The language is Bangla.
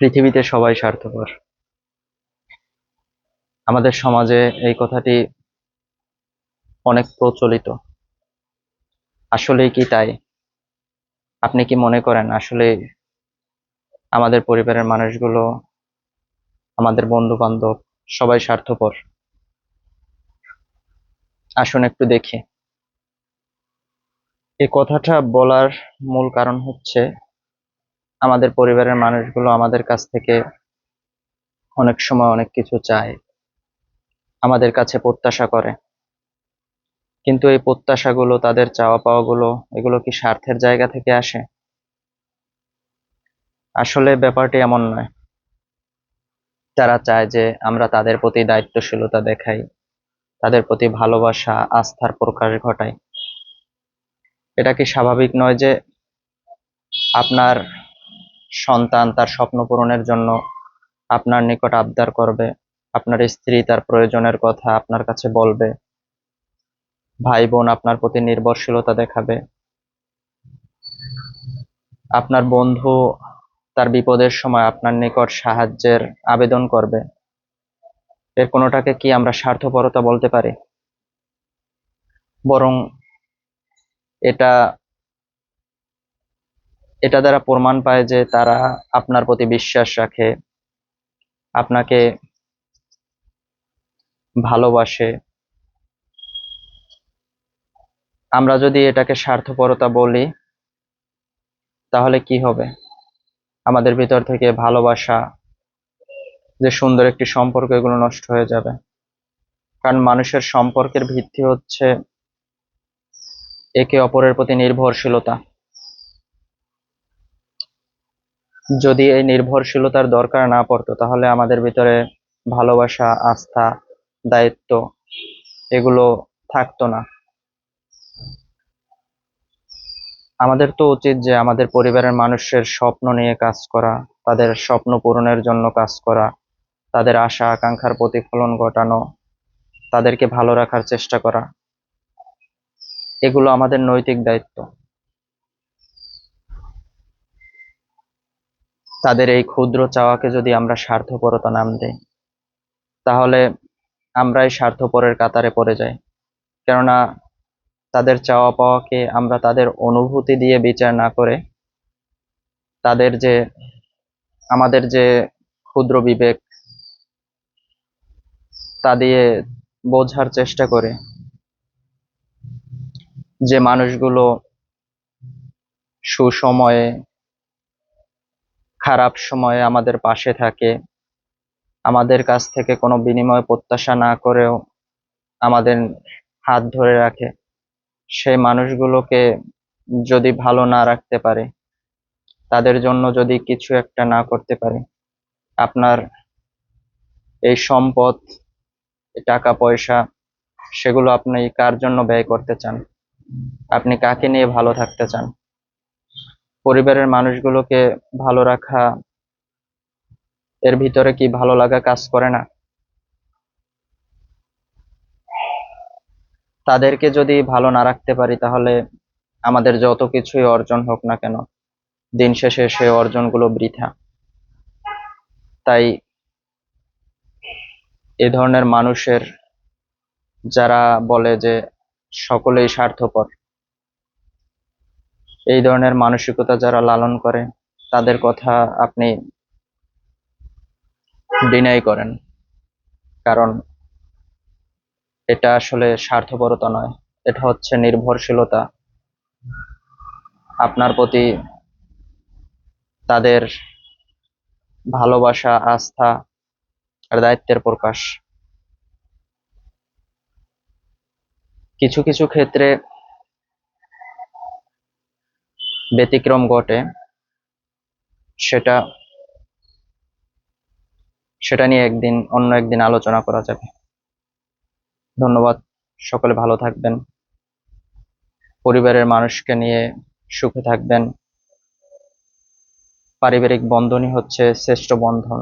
পৃথিবীতে সবাই স্বার্থপর। আমাদের সমাজে এই কথাটি অনেক প্রচলিত। আসলেই কি তাই? আপনি কি মনে করেন আসলে আমাদের পরিবারের মানুষগুলো, আমাদের বন্ধু বান্ধব সবাই স্বার্থপর? আসুন একটু দেখি। এই কথাটা বলার মূল কারণ হচ্ছে আমাদের পরিবারের মানুষগুলো আমাদের কাছ থেকে অনেক সময় অনেক কিছু চায়, আমাদের কাছে প্রত্যাশা করে। কিন্তু এই প্রত্যাশাগুলো, তাদের চাওয়া পাওয়াগুলো এগুলো কি স্বার্থের জায়গা থেকে আসে? আসলে ব্যাপারটি এমন নয়। তারা চায় যে আমরা তাদের প্রতি দায়িত্বশীলতা দেখাই, তাদের প্রতি ভালোবাসা, আস্থার প্রকাশ ঘটাই। এটা কি স্বাভাবিক নয় যে আপনার সন্তান তার স্বপ্ন পূরণের জন্য আপনার নিকট আবদার করবে, আপনার স্ত্রী তার প্রয়োজনের কথা আপনার কাছে বলবে ভাই বোন আপনার প্রতি নির্ভরশীলতা দেখাবে, আপনার বন্ধু তার বিপদের সময় আপনার নিকট সাহায্যের আবেদন করবে। এর কোনোটাকে কি আমরা স্বার্থপরতা বলতে পারি? বরং এটা এটা দ্বারা প্রমাণ পায় যে তারা আপনার প্রতি বিশ্বাস রাখে, আপনাকে ভালোবাসে। আমরা যদি এটাকে স্বার্থপরতা বলি, তাহলে কি হবে? আমাদের ভিতর থেকে ভালোবাসা, যে সুন্দর একটি সম্পর্ক, এগুলো নষ্ট হয়ে যাবে। কারণ মানুষের সম্পর্কের ভিত্তি হচ্ছে একে অপরের প্রতি নির্ভরশীলতা। যদি এই নির্ভরশীলতার দরকার না পড়তো, তাহলে আমাদের ভিতরে ভালোবাসা, আস্থা, দায়িত্ব এগুলো থাকতো না। আমাদের তো উচিত যে আমাদের পরিবারের মানুষের স্বপ্ন নিয়ে কাজ করা, তাদের স্বপ্ন পূরণের জন্য কাজ করা, তাদের আশা, আকাঙ্ক্ষার প্রতিফলন ঘটানো, তাদেরকে ভালো রাখার চেষ্টা করা। এগুলো আমাদের নৈতিক দায়িত্ব। তাদের এই ক্ষুদ্র চাওয়াকে যদি আমরা স্বার্থপরতা নাম দেই, তাহলে আমরাই স্বার্থপরের কাতারে পড়ে যাই। কেননা তাদের চাওয়া পাওয়াকে আমরা তাদের অনুভূতি দিয়ে বিচার না করে, তাদের যে, আমাদের যে ক্ষুদ্র বিবেক, তা দিয়ে বোঝার চেষ্টা করে যে মানুষগুলো সুসময়ে খারাপ সময়ে আমাদের পাশে থাকে। আমাদের কাছ থেকে কোনো বিনিময় প্রত্যাশা না করেও আমাদের হাত ধরে রাখে। সেই মানুষগুলোকে যদি ভালো না রাখতে পারে, তাদের জন্য যদি কিছু একটা না করতে পারে, আপনার এই সম্পদ টাকা পয়সা সেগুলো আপনি কার জন্য ব্যয় করতে চান? আপনি কাকে নিয়ে ভালো থাকতে চান? পরিবারের মানুষগুলোকে ভালো রাখা, এর ভিতরে কি ভালো লাগা কাজ করে না? তাদেরকে যদি ভালো না রাখতে পারি, তাহলে আমাদের যত কিছুই অর্জন হোক না কেন, দিন শেষে সেই অর্জনগুলো বৃথা। তাই এ ধরনের মানুষের, যারা বলে যে সকলেই স্বার্থপর এই ধরনের মানসিকতা যারা লালন করে, তাদের কথা আপনি ডিনাই করেন। কারণ এটা আসলে স্বার্থপরতা নয়। এটা হচ্ছে নির্ভরশীলতা। আপনার প্রতি তাদের ভালোবাসা, আস্থা আর দায়িত্বের প্রকাশ। কিছু কিছু ক্ষেত্রে ব্যতিক্রম ঘটে, সেটা সেটা নিয়ে একদিন, অন্য একদিন আলোচনা করা যাবে। ধন্যবাদ, সকলে ভালো থাকবেন। পরিবারের মানুষকে নিয়ে সুখে থাকবেন। পারিবারিক বন্ধনই হচ্ছে শ্রেষ্ঠ বন্ধন।